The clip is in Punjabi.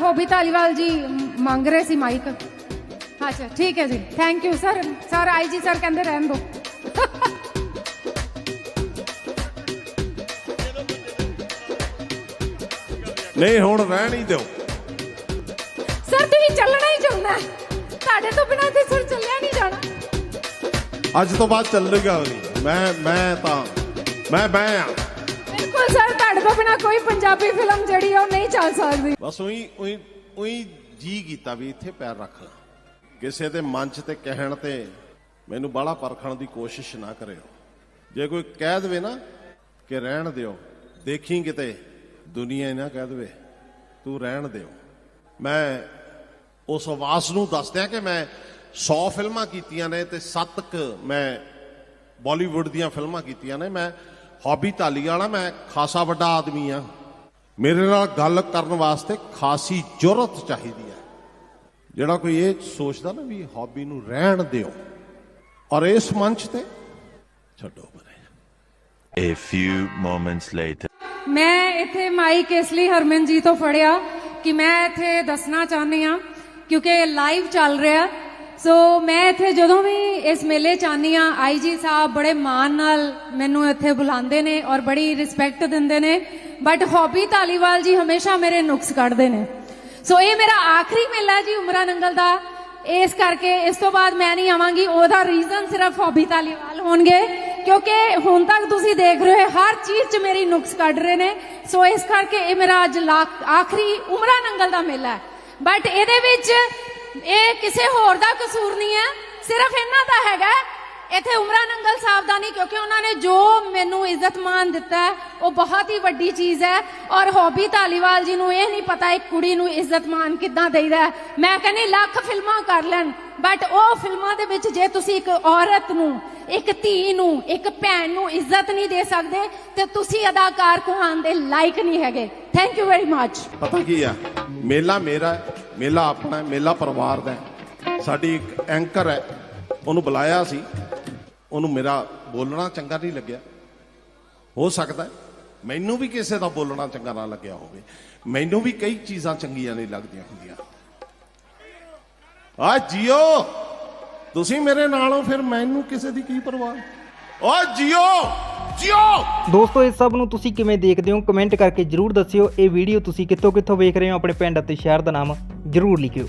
ਹੌਬੀ ਧਾਲੀਵਾਲ ਜੀ ਮੰਗ ਰਹੇ ਸੀ ਮਾਈਕ ਅੱਛਾ ਠੀਕ ਹੈ ਜੀ। Thank you sir sir I G sir ਕਹਿੰਦੇ ਰਹਿਣ ਦਿਓ। ਨਹੀਂ ਹੁਣ ਰਹਿਣ ਹੀ ਦਿਓ। ਸਰ ਤੁਸੀਂ ਚੱਲਣਾ ਹੀ ਚੱਲਣਾ। ਤੁਹਾਡੇ ਤੋਂ ਬਿਨਾਂ ਤੇ ਸਰ ਚੱਲਿਆ ਨਹੀਂ ਜਾਣਾ। ਅੱਜ ਤੋਂ ਬਾਅਦ ਚੱਲੇਗਾ ਨਹੀਂ। ਮੈਂ ਮੈਂ ਤਾਂ ਮੈਂ ਮੈਂ ਆ। ਬਿਲਕੁਲ ਸਰ ਤੋਂ ਬਿਨਾਂ ਕੋਈ ਪੰਜਾਬੀ ਫਿਲਮ ਜਿਹੜੀ ਉਹ ਨਹੀਂ ਚੱਲ ਸਕਦੀ। ਬਸ ਉਹੀ ਉਹੀ ਉਹੀ ਜੀ ਕੀਤਾ ਵੀ ਇੱਥੇ ਪੈਰ ਰੱਖ ਲਾਂ। ਕਿਸੇ ਦੇ ਮੰਚ ਤੇ ਕਹਿਣ ਤੇ ਮੈਨੂੰ ਬਾਹਲਾ ਪਰਖਣ ਦੀ ਕੋਸ਼ਿਸ਼ ਨਾ ਕਰਿਓ। ਜੇ ਕੋਈ ਕਹਿ ਦੇਵੇ ਨਾ ਕਿ ਰਹਿਣ ਦਿਓ, ਦੇਖੀ ਕਿਤੇ ਦੁਨੀਆ ਨਾ ਕਹਿ ਦੇਵੇ, ਤੂੰ ਰਹਿਣ ਦਿਓ। ਮੈਂ ਉਸ ਆਵਾਜ਼ ਨੂੰ ਦੱਸਦਿਆਂ ਕਿ ਮੈਂ 100 ਫਿਲਮਾਂ ਕੀਤੀਆਂ ਨੇ ਤੇ 7 ਕ ਮੈਂ ਬਾਲੀਵੁੱਡ ਦੀਆਂ ਫਿਲਮਾਂ ਕੀਤੀਆਂ ਨੇ, ਮੈਂ ਹੌਬੀ ਧਾਲੀ ਵਾਲਾ ਮੈਂ ਖਾਸਾ ਵੱਡਾ ਆਦਮੀ ਆ। ਮੇਰੇ ਨਾਲ ਗੱਲ ਕਰਨ ਵਾਸਤੇ ਖਾਸੀ ਜੁਰਤ ਚਾਹੀਦੀ ਹੈ। ਜਿਹੜਾ ਕੋਈ ਇਹ ਸੋਚਦਾ ਨਾ ਵੀ ਹੌਬੀ ਨੂੰ ਰਹਿਣ ਦਿਓ ਔਰ ਇਸ ਮੰਚ ਤੇ ਛੱਡੋ ਪਰੇ। A few moments later. ਮੈਂ ਇੱਥੇ ਮਾਈਕ ਇਸ ਲਈ ਹਰਮਨ ਜੀ ਤੋਂ ਫੜਿਆ ਕਿ ਮੈਂ ਇੱਥੇ ਦੱਸਣਾ ਚਾਹੁੰਦੀ ਆ ਕਿਉਂਕਿ ਲਾਈਵ ਚੱਲ ਰਿਹਾ। ਸੋ ਮੈਂ ਇੱਥੇ ਜਦੋਂ ਵੀ ਇਸ ਮੇਲੇ ਚ ਆਉਂਦੀ ਆ ਆਈ ਜੀ ਸਾਹਿਬ ਬੜੇ ਮਾਣ ਨਾਲ ਮੈਨੂੰ ਇੱਥੇ ਬੁਲਾਉਂਦੇ ਨੇ ਔਰ ਬੜੀ ਰਿਸਪੈਕਟ ਦਿੰਦੇ ਨੇ। ਬਟ ਹੌਬੀ ਧਾਲੀਵਾਲ ਜੀ ਹਮੇਸ਼ਾ ਮੇਰੇ ਨੁਕਸ ਕੱਢਦੇ ਨੇ। ਸੋ ਇਹ ਮੇਰਾ ਆਖਰੀ ਮੇਲਾ ਜੀ ਉਮਰਾ ਨੰਗਲ ਦਾ। ਇਸ ਕਰਕੇ ਇਸ ਤੋਂ ਬਾਅਦ ਮੈਂ ਨਹੀਂ ਆਵਾਂਗੀ। ਉਹਦਾ ਰੀਜ਼ਨ ਸਿਰਫ ਹੌਬੀ ਧਾਲੀਵਾਲ ਹੋਣਗੇ। ਕਿਉਂਕਿ ਹੁਣ ਤੱਕ ਤੁਸੀਂ ਦੇਖ ਰਹੇ ਹੋ, ਹਰ ਚੀਜ਼ 'ਚ ਮੇਰੀ ਨੁਕਸ ਕੱਢ ਰਹੇ ਨੇ। ਸੋ ਇਸ ਕਰਕੇ ਇਹ ਮੇਰਾ ਅੱਜ ਲਾ- ਆਖਰੀ ਉਮਰਾ ਨੰਗਲ ਦਾ ਮੇਲਾ ਹੈ। ਬਟ ਇਹਦੇ ਵਿੱਚ ਇਹ ਕਿਸੇ ਹੋਰ ਦਾ ਕਸੂਰ ਨਹੀਂ ਹੈ, ਸਿਰਫ ਇਹਨਾਂ ਦਾ ਹੈਗਾ ਇੱਥੇ ਉਮਰਾ ਨੰਗਲ ਸਾਹਿਬ ਦਾ ਨਹੀਂ, ਕਿਉਂਕਿ ਉਹਨਾਂ ਨੇ ਜੋ ਮੈਨੂੰ ਇੱਜ਼ਤ ਮਾਨ ਦਿੱਤਾ ਉਹ ਬਹੁਤ ਹੀ ਵੱਡੀ ਚੀਜ਼ ਹੈ। ਔਰ ਹੌਬੀ ਧਾਲੀਵਾਲ ਜੀ ਨੂੰ ਇਹ ਨਹੀਂ ਪਤਾ ਇੱਕ ਕੁੜੀ ਨੂੰ ਇੱਜ਼ਤ ਮਾਨ ਕਿੱਦਾਂ ਦੇਈਦਾ ਮੈਂ ਕਹਿੰਦੀ, ਲੱਖ ਫਿਲਮਾਂ ਕਰ ਲੈਣ ਬਟ ਉਹ ਫਿਲਮਾਂ ਦੇ ਵਿੱਚ ਜੇ ਤੁਸੀਂ ਇੱਕ ਔਰਤ ਨੂੰ, ਇੱਕ ਧੀ ਨੂੰ, ਇੱਕ ਭੈਣ ਨੂੰ ਇੱਜ਼ਤ ਨਹੀਂ ਦੇ ਸਕਦੇ, ਤੇ ਤੁਸੀਂ ਅਦਾਕਾਰ ਕਹਾਣ ਦੇ ਲਾਇਕ ਨਹੀਂ ਹੈਗੇ। ਥੈਂਕ ਯੂ ਵੈਰੀ ਮੱਚ ਪਤਾ ਕੀ ਆ? ਮੇਲਾ ਮੇਰਾ ਮੇਲਾ ਆਪਣਾ ਹੈ, ਮੇਲਾ ਪਰਿਵਾਰ ਦਾ ਹੈ। ਸਾਡੀ ਇੱਕ ਐਂਕਰ ਹੈ ਉਹਨੂੰ ਬੁਲਾਇਆ ਸੀ। ਉਹਨੂੰ ਮੇਰਾ ਬੋਲਣਾ ਚੰਗਾ ਨਹੀਂ ਲੱਗਿਆ। ਹੋ ਸਕਦਾ ਮੈਨੂੰ ਵੀ ਕਿਸੇ ਦਾ ਬੋਲਣਾ ਚੰਗਾ ਨਾ ਲੱਗਿਆ ਹੋਵੇ। ਮੈਨੂੰ ਵੀ ਕਈ ਚੀਜ਼ਾਂ ਚੰਗੀਆਂ ਨਹੀਂ ਲੱਗਦੀਆਂ ਹੁੰਦੀਆਂ। ਆ ਜੀਓ ਤੁਸੀਂ ਮੇਰੇ ਨਾਲ ਹੋ ਫਿਰ ਮੈਨੂੰ ਕਿਸੇ ਦੀ ਕੀ ਪਰਵਾਹ? ਓ ਜੀਓ ਜੀਓ! ਦੋਸਤੋ ਇਹ ਸਭ ਨੂੰ ਤੁਸੀਂ ਕਿਵੇਂ ਦੇਖਦੇ ਹੋ? ਕਮੈਂਟ ਕਰਕੇ ਜਰੂਰ ਦੱਸਿਓ। ਇਹ ਵੀਡੀਓ ਤੁਸੀਂ ਕਿੱਥੋਂ ਕਿੱਥੋਂ ਵੇਖ ਰਹੇ ਹੋ? ਆਪਣੇ ਪਿੰਡ ਅਤੇ ਸ਼ਹਿਰ ਦਾ ਨਾਮ ਜਰੂਰ ਲਿਖਿਓ